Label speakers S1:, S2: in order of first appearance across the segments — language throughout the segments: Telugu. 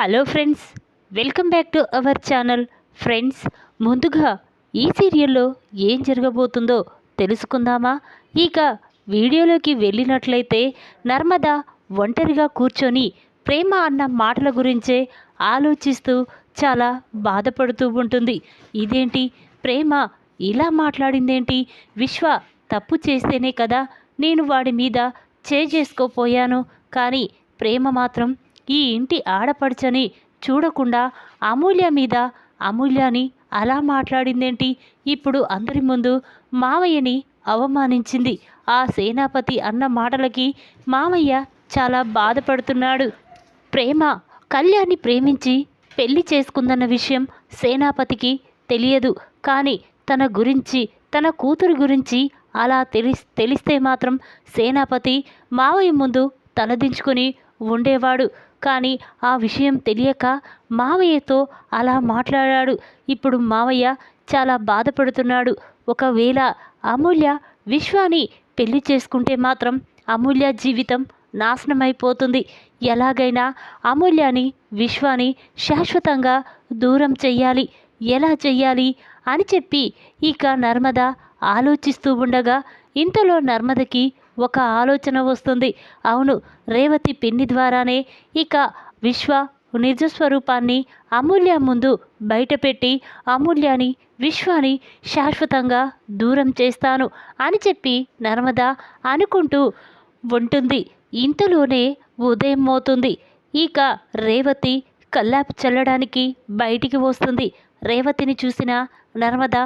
S1: Hello friends welcome back to our channel. Friends ముందుగా ఈ సీరియల్లో ఏం జరగబోతుందో తెలుసుకుందామా? ఇక వీడియోలోకి వెళ్ళినట్లయితే నర్మద ఒంటరిగా కూర్చొని ప్రేమ అన్న మాటల గురించే ఆలోచిస్తూ చాలా బాధపడుతూ ఉంటుంది. ఇదేంటి? ప్రేమ ఇలా మాట్లాడిందేంటి? విశ్వ తప్పు చేస్తేనే కదా నేను వాడి మీద చేసుకోపోయాను. కానీ ప్రేమ మాత్రం ఈ ఇంటి ఆడపడుచని చూడకుండా అమూల్య మీద అమూల్యని అలా మాట్లాడిందేంటి? ఇప్పుడు అందరి ముందు మావయ్యని అవమానించింది. ఆ సేనాపతి అన్న మాటలకి మావయ్య చాలా బాధపడుతున్నాడు. ప్రేమ కళ్యాణ్ని ప్రేమించి పెళ్ళి చేసుకుందన్న విషయం సేనాపతికి తెలియదు. కానీ తన గురించి తన కూతురు గురించి అలా తెలి తెలిస్తే మాత్రం సేనాపతి మావయ్య ముందు తలదించుకుని ఉండేవాడు. కానీ ఆ విషయం తెలియక మావయ్యతో అలా మాట్లాడాడు. ఇప్పుడు మావయ్య చాలా బాధపడుతున్నాడు. ఒకవేళ అమూల్య విశ్వాని పెళ్ళి చేసుకుంటే మాత్రం అమూల్య జీవితం నాశనమైపోతుంది. ఎలాగైనా అమూల్యాని విశ్వాని శాశ్వతంగా దూరం చెయ్యాలి. ఎలా చెయ్యాలి అని చెప్పి ఇక నర్మద ఆలోచిస్తూ ఉండగా ఇంతలో నర్మదకి ఒక ఆలోచన వస్తుంది. అవును రేవతి పిన్ని ద్వారానే ఇక విశ్వ నిజస్వరూపాన్ని అమూల్య ముందు బయటపెట్టి అమూల్యాని విశ్వాని శాశ్వతంగా దూరం చేస్తాను అని చెప్పి నర్మద అనుకుంటూ ఉంటుంది. ఇంతలోనే ఉదయం అవుతుంది. ఇక రేవతి కల్లాపు చల్లడానికి బయటికి వస్తుంది. రేవతిని చూసిన నర్మద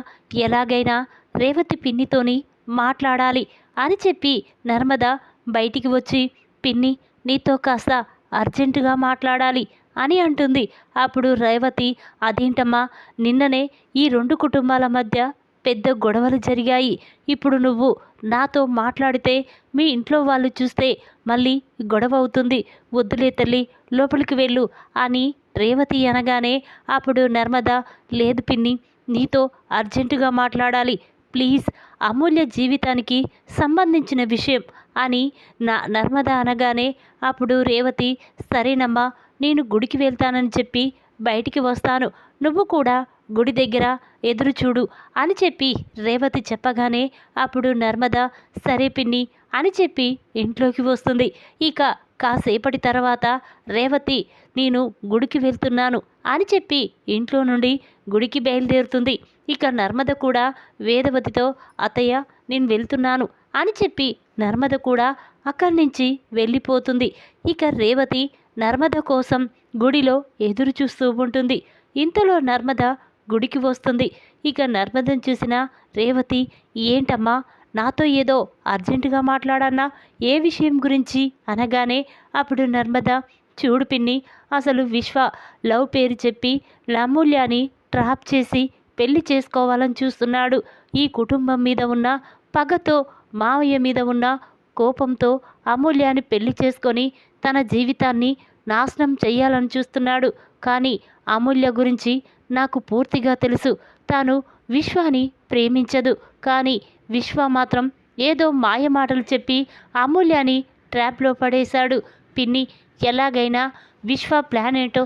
S1: ఎలాగైనా రేవతి పిన్నితోని మాట్లాడాలి అని చెప్పి నర్మద బయటికి వచ్చి పిన్ని నీతో కాస్త అర్జెంటుగా మాట్లాడాలి అని అంటుంది. అప్పుడు రేవతి అదేంటమ్మా నిన్ననే ఈ రెండు కుటుంబాల మధ్య పెద్ద గొడవలు జరిగాయి. ఇప్పుడు నువ్వు నాతో మాట్లాడితే మీ ఇంట్లో వాళ్ళు చూస్తే మళ్ళీ గొడవ అవుతుంది. వద్దులే తల్లి లోపలికి వెళ్ళు అని రేవతి అనగానే అప్పుడు నర్మద లేదు పిన్ని నీతో అర్జెంటుగా మాట్లాడాలి ప్లీజ్ అమూల్య జీవితానికి సంబంధించిన విషయం అని నా నర్మద అనగానే అప్పుడు రేవతి సరేనమ్మా నేను గుడికి వెళ్తానని చెప్పి బయటికి వస్తాను. నువ్వు కూడా గుడి దగ్గర ఎదురు చూడు అని చెప్పి రేవతి చెప్పగానే అప్పుడు నర్మద సరే పిన్ని అని చెప్పి ఇంట్లోకి వస్తుంది. ఇక కాసేపటి తర్వాత రేవతి నేను గుడికి వెళ్తున్నాను అని చెప్పి ఇంట్లో నుండి గుడికి బయలుదేరుతుంది. ఇక నర్మద కూడా వేదవతితో అతయ్య నేను వెళ్తున్నాను అని చెప్పి నర్మద కూడా అక్కడి నుంచి వెళ్ళిపోతుంది. ఇక రేవతి నర్మద కోసం గుడిలో ఎదురు చూస్తూ ఉంటుంది. ఇంతలో నర్మద గుడికి వస్తుంది. ఇక నర్మదను చూసిన రేవతి ఏంటమ్మా నాతో ఏదో అర్జెంటుగా మాట్లాడన్నా ఏ విషయం గురించి అనగానే అప్పుడు నర్మద చూడు పిన్ని అసలు విశ్వ లవ్ పేరు చెప్పి లమూల్యాని ట్రాప్ చేసి పెళ్ళి చేసుకోవాలని చూస్తున్నాడు. ఈ కుటుంబం మీద ఉన్న పగతో మావయ్య మీద ఉన్న కోపంతో అమూల్యాన్ని పెళ్ళి చేసుకొని తన జీవితాన్ని నాశనం చెయ్యాలని చూస్తున్నాడు. కానీ అమూల్య గురించి నాకు పూర్తిగా తెలుసు. తాను విశ్వాని ప్రేమించదు. కానీ విశ్వ మాత్రం ఏదో మాయ మాటలు చెప్పి అమూల్యాని ట్రాప్లో పడేశాడు. పిన్ని ఎలాగైనా విశ్వ ప్లాన్ ఏంటో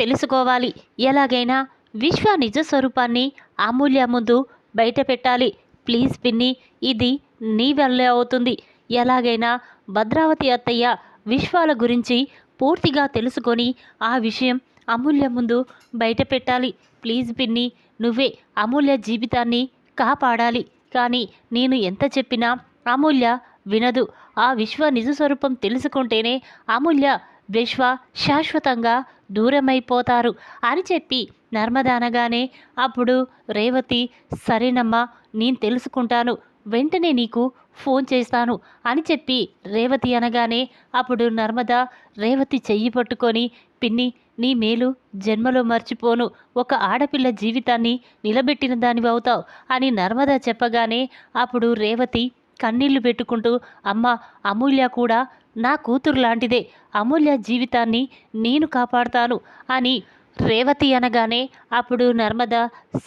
S1: తెలుసుకోవాలి. ఎలాగైనా విశ్వ నిజ స్వరూపాన్ని అమూల్య ముందు బయట పెట్టాలి ప్లీజ్ పిన్ని ఇది నీ వల్లే అవుతుంది. ఎలాగైనా భద్రావతి అత్తయ్య విశ్వాల గురించి పూర్తిగా తెలుసుకొని ఆ విషయం అమూల్య ముందు బయట పెట్టాలి ప్లీజ్ పిన్ని నువ్వే అమూల్య జీవితాన్ని కాపాడాలి. కానీ నేను ఎంత చెప్పినా అమూల్య వినదు. ఆ విశ్వ నిజ స్వరూపం తెలుసుకుంటేనే అమూల్య విశ్వ శాశ్వతంగా దూరమైపోతారు అని చెప్పి నర్మదానగానే అప్పుడు రేవతి సరేనమ్మా నేను తెలుసుకుంటాను. వెంటనే నీకు ఫోన్ చేస్తాను అని చెప్పి రేవతి అనగానే అప్పుడు నర్మద రేవతి చెయ్యి పట్టుకొని పిన్ని నీ మేలు జన్మలో మర్చిపోను. ఒక ఆడపిల్ల జీవితాన్ని నిలబెట్టిన దానివి అవుతావు అని నర్మదా చెప్పగానే అప్పుడు రేవతి కన్నీళ్ళు పెట్టుకుంటూ అమ్మ అమూల్య కూడా నా కూతురు లాంటిదే. అమూల్య జీవితాన్ని నేను కాపాడుతాను అని రేవతి అనగానే అప్పుడు నర్మద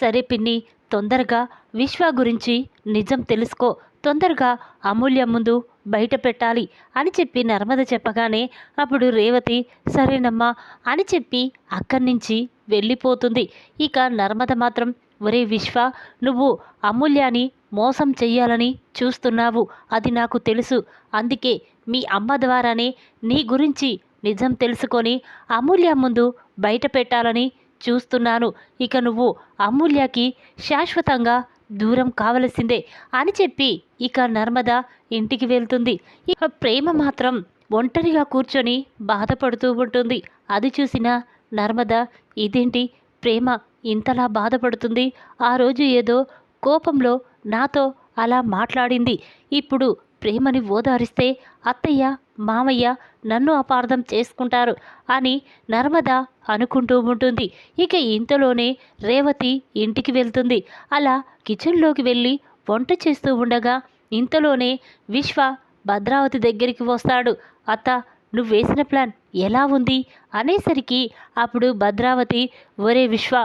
S1: సరే పిన్ని తొందరగా విశ్వ గురించి నిజం తెలుసుకో. తొందరగా అమూల్య ముందు బయట పెట్టాలి అని చెప్పి నర్మద చెప్పగానే అప్పుడు రేవతి సరేనమ్మా అని చెప్పి అక్కడి నుంచి వెళ్ళిపోతుంది. ఇక నర్మద మాత్రం ఒరే విశ్వ నువ్వు అమూల్యాని మోసం చెయ్యాలని చూస్తున్నావు. అది నాకు తెలుసు. అందుకే మీ అమ్మ ద్వారానే నీ గురించి నిజం తెలుసుకొని అమూల్య ముందు బయట పెట్టాలని చూస్తున్నాను. ఇక నువ్వు అమూల్యకి శాశ్వతంగా దూరం కావలసిందే అని చెప్పి ఇక నర్మద ఇంటికి వెళ్తుంది. ఇక ప్రేమ మాత్రం ఒంటరిగా కూర్చొని బాధపడుతూ ఉంటుంది. అది చూసిన నర్మద ఇదేంటి ప్రేమ? ఇంతలా బాధపడుతుంది? ఆ రోజు ఏదో కోపంలో నాతో అలా మాట్లాడింది. ఇప్పుడు ప్రేమని ఓదారిస్తే అత్తయ్య మామయ్య నన్ను అపార్థం చేసుకుంటారు అని నర్మద అనుకుంటూ ఉంటుంది. ఇక ఇంతలోనే రేవతి ఇంటికి వెళ్తుంది. అలా కిచెన్లోకి వెళ్ళి వంట చేస్తూ ఉండగా ఇంతలోనే విశ్వ భద్రావతి దగ్గరికి వస్తాడు. అత్త నువ్వు వేసిన ప్లాన్ ఎలా ఉంది? అనేసరికి అప్పుడు భద్రావతి ఒరే విశ్వ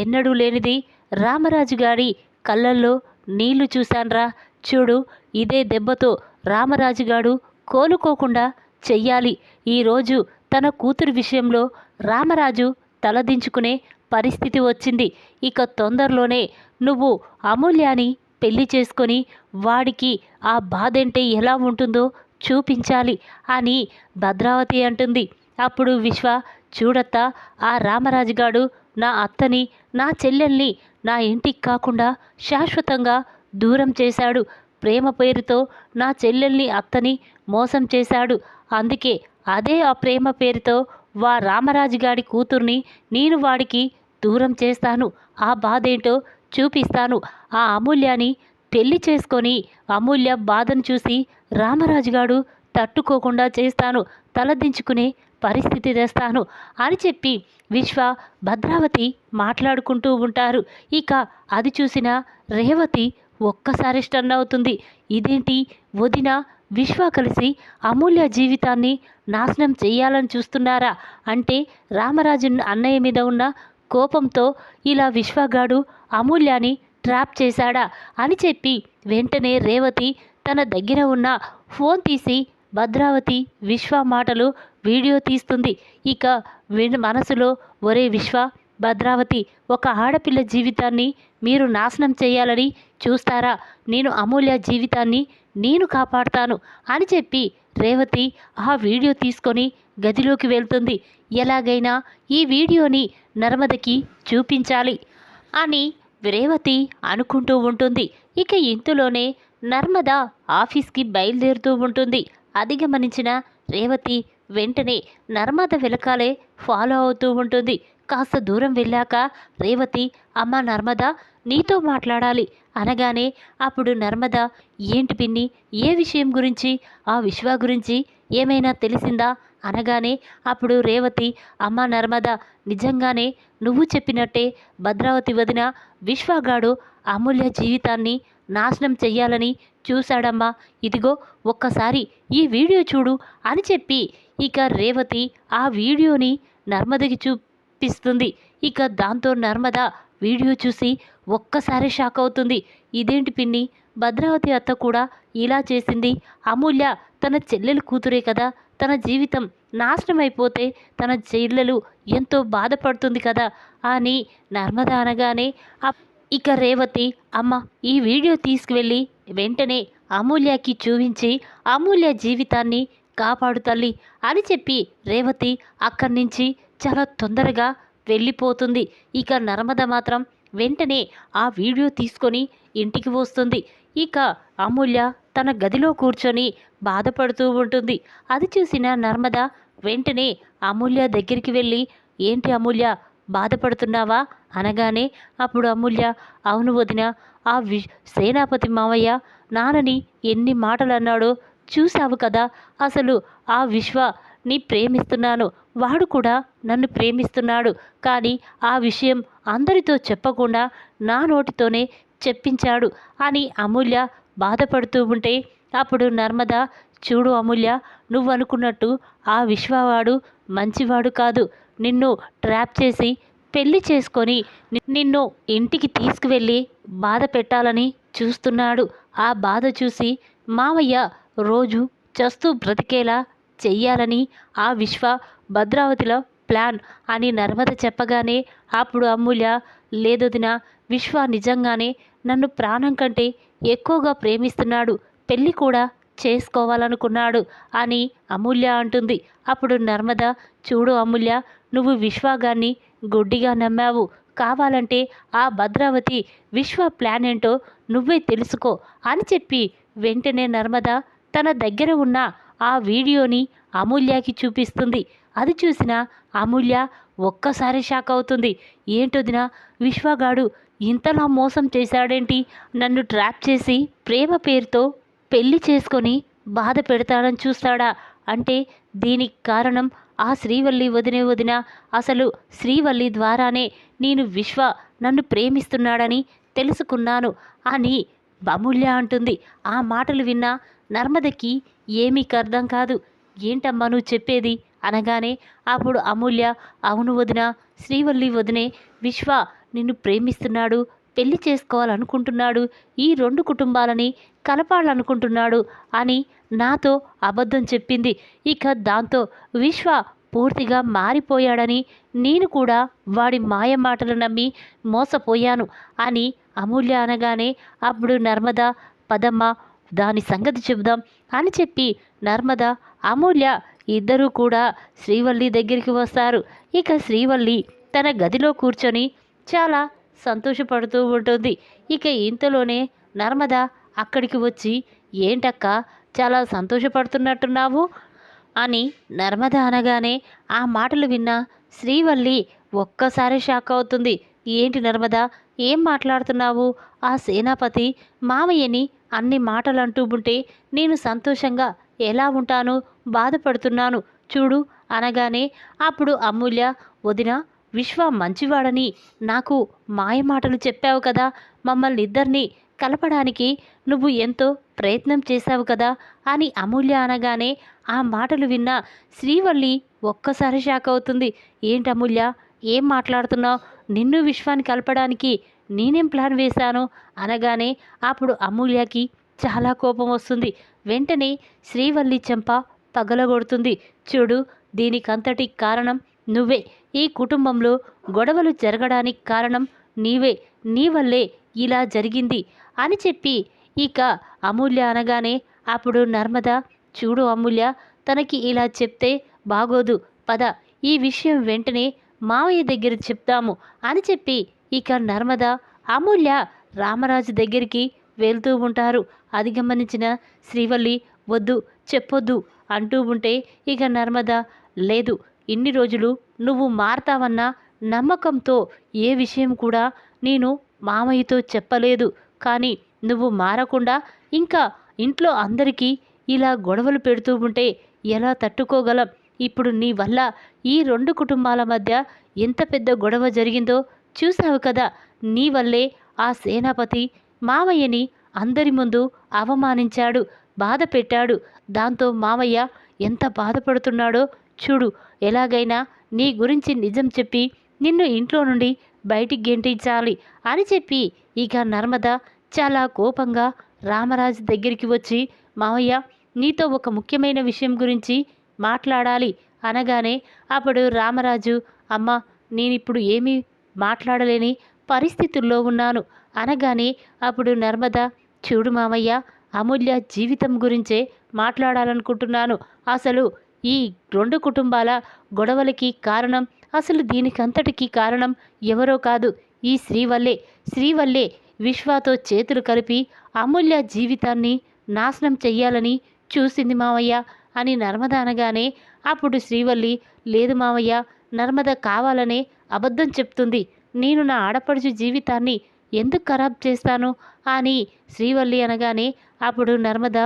S1: ఎన్నడూ లేనిది రామరాజు గారి కళ్ళల్లో నీళ్ళు చూశాన్రా. చూడు ఇదే దెబ్బతో రామరాజు గాడు కోలుకోకుండా చెయ్యాలి. ఈరోజు తన కూతురు విషయంలో రామరాజు తలదించుకునే పరిస్థితి వచ్చింది. ఇక తొందరలోనే నువ్వు అమూల్యాని పెళ్ళి చేసుకొని వాడికి ఆ బాధంటే ఎలా ఉంటుందో చూపించాలి అని భద్రావతి అంటుంది. అప్పుడు విశ్వ చూడత్త ఆ రామరాజుగాడు నా అత్తని నా చెల్లెల్ని నా ఇంటికి కాకుండా శాశ్వతంగా దూరం చేశాడు. ప్రేమ పేరుతో నా చెల్లెల్ని అత్తని మోసం చేశాడు. అందుకే అదే ఆ ప్రేమ పేరుతో వా రామరాజుగాడి కూతుర్ని నేను వాడికి దూరం చేస్తాను. ఆ బాధేంటో చూపిస్తాను. ఆ అమూల్యాని పెళ్ళి చేసుకొని అమూల్య బాధను చూసి రామరాజుగాడు తట్టుకోకుండా చేస్తాను. తలదించుకునే పరిస్థితి తెస్తాను అని చెప్పి విశ్వ భద్రావతి మాట్లాడుకుంటూ ఉంటారు. ఇక అది చూసిన రేవతి ఒక్కసారి స్టన్ అవుతుంది. ఇదేంటి వదిన విశ్వ కలిసి అమూల్య జీవితాన్ని నాశనం చేయాలని చూస్తున్నారా? అంటే రామరాజు అన్నయ్య మీద ఉన్న కోపంతో ఇలా విశ్వగాడు అమూల్యాని ట్రాప్ చేశాడా అని చెప్పి వెంటనే రేవతి తన దగ్గర ఉన్న ఫోన్ తీసి భద్రావతి విశ్వ మాటలు వీడియో తీస్తుంది. ఇక మనసులో ఒరే విశ్వ భద్రావతి ఒక ఆడపిల్ల జీవితాన్ని మీరు నాశనం చేయాలని చూస్తారా? నేను అమూల్య జీవితాన్ని నేను కాపాడతాను అని చెప్పి రేవతి ఆ వీడియో తీసుకొని గదిలోకి వెళ్తుంది. ఎలాగైనా ఈ వీడియోని నర్మదకి చూపించాలి అని రేవతి అనుకుంటూ ఉంటుంది. ఇక ఇంతలోనే నర్మద ఆఫీస్కి బయలుదేరుతూ ఉంటుంది. అది గమనించిన రేవతి వెంటనే నర్మద వెలకాలే ఫాలో అవుతూ ఉంటుంది. కాస్త దూరం వెళ్ళాక రేవతి అమ్మ నర్మద నీతో మాట్లాడాలి అనగానే అప్పుడు నర్మద ఏంటి పిన్ని ఏ విషయం గురించి ఆ విశ్వ గురించి ఏమైనా తెలిసిందా? అనగానే అప్పుడు రేవతి అమ్మ నర్మద నిజంగానే నువ్వు చెప్పినట్టే భద్రావతి వదిన విశ్వగాడు అమూల్య జీవితాన్ని నాశనం చెయ్యాలని చూశాడమ్మా. ఇదిగో ఒక్కసారి ఈ వీడియో చూడు అని చెప్పి ఇక రేవతి ఆ వీడియోని నర్మదకి చూపిస్తుంది. ఇక దాంతో నర్మద వీడియో చూసి ఒక్కసారి షాక్ అవుతుంది. ఇదేంటి పిన్ని? భద్రావతి అత్త కూడా ఇలా చేసింది. అమూల్య తన చెల్లెలు కూతురే కదా. తన జీవితం నాశనం అయిపోతే తన చెల్లెలు ఎంతో బాధపడుతుంది కదా అని నర్మద అనగానే ఇక రేవతి అమ్మ ఈ వీడియో తీసుకువెళ్ళి వెంటనే అమూల్యకి చూపించి అమూల్య జీవితాన్ని కాపాడు తల్లి అని చెప్పి రేవతి అక్కడి నుంచి చాలా తొందరగా వెళ్ళిపోతుంది. ఇక నర్మద మాత్రం వెంటనే ఆ వీడియో తీసుకొని ఇంటికి వస్తుంది. ఇక అమూల్య తన గదిలో కూర్చొని బాధపడుతూ ఉంటుంది. అది చూసిన నర్మద వెంటనే అమూల్య దగ్గరికి వెళ్ళి ఏంటి అమూల్య బాధపడుతున్నావా? అనగానే అప్పుడు అమూల్య అవును వదిన ఆ వి సేనాపతి మావయ్య నాన్నని ఎన్ని మాటలు అన్నాడో చూశావు కదా. అసలు ఆ విశ్వ నీ ప్రేమిస్తున్నాను. వాడు కూడా నన్ను ప్రేమిస్తున్నాడు. కానీ ఆ విషయం అందరితో చెప్పకుండా నా నోటితోనే చెప్పించాడు అని అమూల్య బాధపడుతూ ఉంటే అప్పుడు నర్మద చూడు అమూల్య నువ్వు అనుకున్నట్టు ఆ విశ్వవాడు మంచివాడు కాదు. నిన్ను ట్రాప్ చేసి పెళ్ళి చేసుకొని నిన్ను ఇంటికి తీసుకువెళ్ళి బాధ పెట్టాలని చూస్తున్నాడు. ఆ బాధ చూసి మావయ్య రోజు చస్తూ బ్రతికేలా చెయ్యాలని ఆ విశ్వ భద్రావతిలో ప్లాన్ అని నర్మద చెప్పగానే అప్పుడు అమూల్య లేదొదిన విశ్వ నిజంగానే నన్ను ప్రాణం కంటే ఎక్కువగా ప్రేమిస్తున్నాడు పెళ్ళి కూడా చేసుకోవాలనుకున్నాడు అని అమూల్య అంటుంది. అప్పుడు నర్మద చూడు అమూల్య నువ్వు విశ్వాగాన్ని గుడ్డిగా నమ్మావు. కావాలంటే ఆ భద్రావతి విశ్వ ప్లాన్ ఏంటో నువ్వే తెలుసుకో అని చెప్పి వెంటనే నర్మద తన దగ్గర ఉన్న ఆ వీడియోని అమూల్యకి చూపిస్తుంది. అది చూసిన అమూల్య ఒక్కసారి షాక్ అవుతుంది. ఏంటొదినా? విశ్వగాడు ఇంతలా మోసం చేశాడేంటి? నన్ను ట్రాప్ చేసి ప్రేమ పేరుతో పెళ్ళి చేసుకొని బాధ పెడతాడని చూస్తాడా? అంటే దీనికి కారణం ఆ శ్రీవల్లి వదినే వదిన. అసలు శ్రీవల్లి ద్వారానే నేను విశ్వ నన్ను ప్రేమిస్తున్నాడని తెలుసుకున్నాను. అని అమూల్య అంటుంది. ఆ మాటలు విన్న నర్మదకి ఏమీకి అర్థం కాదు. ఏంటమ్మా నువ్వు చెప్పేది? అనగానే అప్పుడు అమూల్య అవును వదిన శ్రీవల్లి వదినే విశ్వ నిన్ను ప్రేమిస్తున్నాడు పెళ్ళి చేసుకోవాలనుకుంటున్నాడు ఈ రెండు కుటుంబాలని కలపాలనుకుంటున్నాడు అని నాతో అబద్ధం చెప్పింది. ఇక దాంతో విశ్వ పూర్తిగా మారిపోయాడని నేను కూడా వాడి మాయ మాటలు నమ్మి మోసపోయాను అని అమూల్య అనగానే అప్పుడు నర్మదా పదమ్మ దాని సంగతి చెబుదాం అని చెప్పి నర్మద అమూల్య ఇద్దరూ కూడా శ్రీవల్లి దగ్గరికి వస్తారు. ఇక శ్రీవల్లి తన గదిలో కూర్చొని చాలా సంతోషపడుతూ ఉంటుంది. ఇక ఇంతలోనే నర్మద అక్కడికి వచ్చి ఏంటక్క చాలా సంతోషపడుతున్నట్టున్నావు? అని నర్మద అనగానే ఆ మాటలు విన్న శ్రీవల్లి ఒక్కసారి షాక్ అవుతుంది. ఏంటి నర్మద ఏం మాట్లాడుతున్నావు? ఆ సేనాపతి మామయ్యని అన్ని మాటలు అంటూ ఉంటే నేను సంతోషంగా ఎలా ఉంటాను? బాధపడుతున్నాను. చూడు అనగానే అప్పుడు అమూల్య వదిన విశ్వ మంచివాడని నాకు మాయమాటలు చెప్పావు కదా. మమ్మల్ని ఇద్దరిని కలపడానికి నువ్వు ఎంతో ప్రయత్నం చేశావు కదా అని అమూల్య అనగానే ఆ మాటలు విన్న శ్రీవల్లి ఒక్కసారి షాక్ అవుతుంది. ఏంటి అమూల్య? ఏం మాట్లాడుతున్నావు? నిన్ను విశ్వాన్ని కలపడానికి నేనేం ప్లాన్ వేశాను? అనగానే అప్పుడు అమూల్యకి చాలా కోపం వస్తుంది. వెంటనే శ్రీవల్లి చెంప పగలగొడుతుంది. చూడు దీనికంతటి కారణం నువ్వే. ఈ కుటుంబంలో గొడవలు జరగడానికి కారణం నీవే. నీ వల్లే ఇలా జరిగింది అని చెప్పి ఇక అమూల్య అనగానే అప్పుడు నర్మద చూడు అమూల్య తనకి ఇలా చెప్తే బాగోదు. పద. ఈ విషయం వెంటనే మావయ్య దగ్గర చెప్తాము అని చెప్పి ఇక నర్మద అమూల్య రామరాజు దగ్గరికి వెళ్తూ ఉంటారు. అది గమనించిన శ్రీవల్లి వద్దు చెప్పొద్దు అంటూ ఉంటే ఇక నర్మద లేదు ఇన్ని రోజులు నువ్వు మారతావన్న నమ్మకంతో ఏ విషయం కూడా నేను మామయ్యతో చెప్పలేదు. కానీ నువ్వు మారకుండా ఇంకా ఇంట్లో అందరికీ ఇలా గొడవలు పెడుతూ ఉంటే ఎలా తట్టుకోగలం? ఇప్పుడు నీ వల్ల ఈ రెండు కుటుంబాల మధ్య ఎంత పెద్ద గొడవ జరిగిందో చూసావు కదా. నీ వల్లే ఆ సేనాపతి మావయ్యని అందరి ముందు అవమానించాడు బాధ పెట్టాడు. దాంతో మావయ్య ఎంత బాధపడుతున్నాడో చూడు. ఎలాగైనా నీ గురించి నిజం చెప్పి నిన్ను ఇంట్లో నుండి బయటికి గెంటించాలి అని చెప్పి ఇక నర్మద చాలా కోపంగా రామరాజు దగ్గరికి వచ్చి మావయ్య నీతో ఒక ముఖ్యమైన విషయం గురించి మాట్లాడాలి అనగానే అప్పుడు రామరాజు అమ్మ నేనిప్పుడు ఏమీ మాట్లాడలేని పరిస్థితుల్లో ఉన్నాను అనగానే అప్పుడు నర్మద చూడు మామయ్య అమూల్య జీవితం గురించే మాట్లాడాలనుకుంటున్నాను. అసలు ఈ రెండు కుటుంబాల గొడవలకి కారణం అసలు దీనికంతటికి కారణం ఎవరో కాదు. ఈ శ్రీవల్లే శ్రీవల్లే విశ్వాతో చేతులు కలిపి అమూల్య జీవితాన్ని నాశనం చెయ్యాలని చూసింది మావయ్య అని నర్మద అనగానే అప్పుడు శ్రీవల్లి లేదు మావయ్య నర్మద కావాలనే అబద్ధం చెప్తుంది. నేను నా ఆడపడుచు జీవితాన్ని ఎందుకు ఖరాబ్ చేస్తాను? అని శ్రీవల్లి అనగానే అప్పుడు నర్మద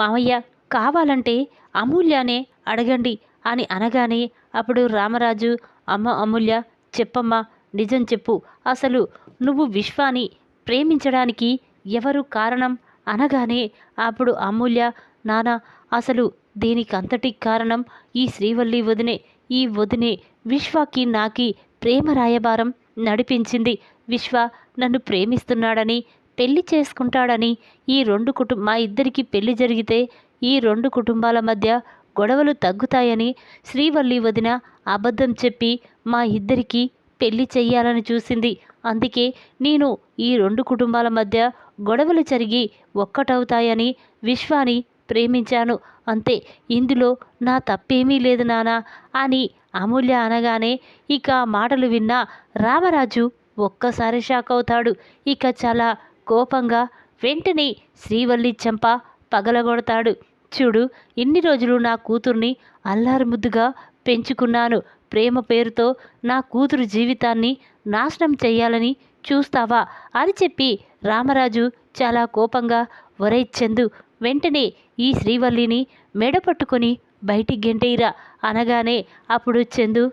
S1: మావయ్య కావాలంటే అమూల్యనే అడగండి అని అనగానే అప్పుడు రామరాజు అమ్మ అమూల్య చెప్పమ్మా నిజం చెప్పు. అసలు నువ్వు విశ్వాని ప్రేమించడానికి ఎవరు కారణం? అనగానే అప్పుడు అమూల్య నానా అసలు దీనికంతటి కారణం ఈ శ్రీవల్లి వదినే. ఈ వదినే విశ్వకి నాకి ప్రేమ రాయబారం నడిపించింది. విశ్వ నన్ను ప్రేమిస్తున్నాడని పెళ్ళి చేసుకుంటాడని ఈ రెండు కుటుంబ మా ఇద్దరికి పెళ్ళి జరిగితే ఈ రెండు కుటుంబాల మధ్య గొడవలు తగ్గుతాయని శ్రీవల్లి వదిన అబద్ధం చెప్పి మా ఇద్దరికి పెళ్ళి చెయ్యాలని చూసింది. అందుకే నేను ఈ రెండు కుటుంబాల మధ్య గొడవలు జరిగి ఒక్కటవుతాయని విశ్వాని ప్రేమించాను. అంతే ఇందులో నా తప్పేమీ లేదు నానా అని అమూల్య అనగానే ఇక మాటలు విన్న రామరాజు ఒక్కసారి షాక్ అవుతాడు. ఇక చాలా కోపంగా వెంటనే శ్రీవల్లి చెంప పగలగొడతాడు. చూడు ఇన్ని రోజులు నా కూతుర్ని అల్లారుముద్దుగా పెంచుకున్నాను. ప్రేమ పేరుతో నా కూతురు జీవితాన్ని నాశనం చేయాలని చూస్తావా అని చెప్పి రామరాజు చాలా కోపంగా ఒరై చందు వెంటనే ఈ శ్రీవల్లిని మెడ పట్టుకొని బయటికి గెంటేయిరా అనగానే అప్పుడు చందు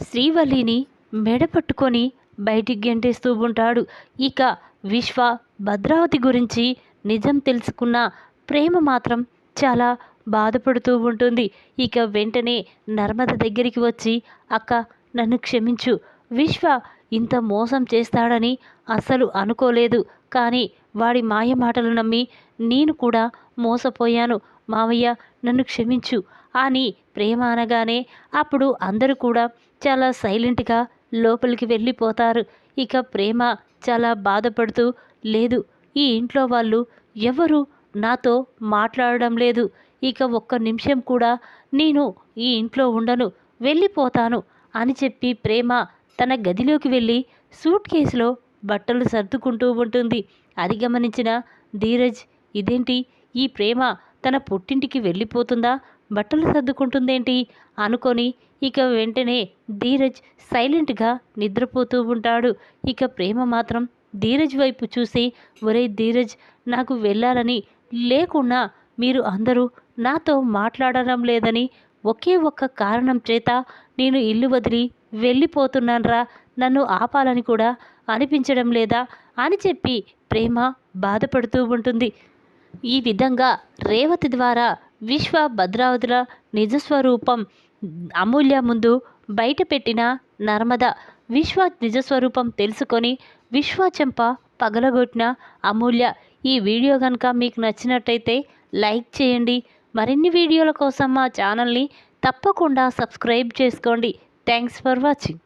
S1: శ్రీవల్లిని మెడ పట్టుకొని బయటికి గెంటేస్తూ ఉంటాడు. ఇక విశ్వ భద్రావతి గురించి నిజం తెలుసుకున్న ప్రేమ మాత్రం చాలా బాధపడుతూ ఉంటుంది. ఇక వెంటనే నర్మద దగ్గరికి వచ్చి అక్క నన్ను క్షమించు. విశ్వ ఇంత మోసం చేస్తాడని అస్సలు అనుకోలేదు. కానీ వాడి మాయ మాటలు నమ్మి నేను కూడా మోసపోయాను. మావయ్య నన్ను క్షమించు. అని ప్రేమ అనగానే అప్పుడు అందరూ కూడా చాలా సైలెంట్గా లోపలికి వెళ్ళిపోతారు. ఇక ప్రేమ చాలా బాధపడుతూ లేదు ఈ ఇంట్లో వాళ్ళు ఎవరు నాతో మాట్లాడడం లేదు. ఇక ఒక్క నిమిషం కూడా నేను ఈ ఇంట్లో ఉండను వెళ్ళిపోతాను అని చెప్పి ప్రేమ తన గదిలోకి వెళ్ళి సూట్ కేసులో బట్టలు సర్దుకుంటూ ఉంటుంది. అది గమనించిన ధీరజ్ ఇదేంటి? ఈ ప్రేమ తన పుట్టింటికి వెళ్ళిపోతుందా? బట్టలు సర్దుకుంటుందేంటి? అనుకొని ఇక వెంటనే ధీరజ్ సైలెంట్గా నిద్రపోతూ ఉంటాడు. ఇక ప్రేమ మాత్రం ధీరజ్ వైపు చూసి ఒరే ధీరజ్ నాకు వెళ్ళాలని లేకున్నా మీరు అందరూ నాతో మాట్లాడడం లేదని ఒకే ఒక్క కారణం చేత నేను ఇల్లు వదిలి వెళ్ళిపోతున్నాన్రా. నన్ను ఆపాలని కూడా అనిపించడం లేదా అని చెప్పి ప్రేమ బాధపడుతూ ఉంటుంది. ఈ విధంగా రేవతి ద్వారా విశ్వ భద్రావతుల నిజస్వరూపం అమూల్య ముందు బయట పెట్టిన నర్మద విశ్వ నిజస్వరూపం తెలుసుకొని విశ్వ చెంప పగలగొట్టిన అమూల్య. ఈ వీడియో కనుక మీకు నచ్చినట్టయితే లైక్ చేయండి. మరిన్ని వీడియోల కోసం మా ఛానల్ని తప్పకుండా సబ్స్క్రైబ్ చేసుకోండి. Thanks for watching.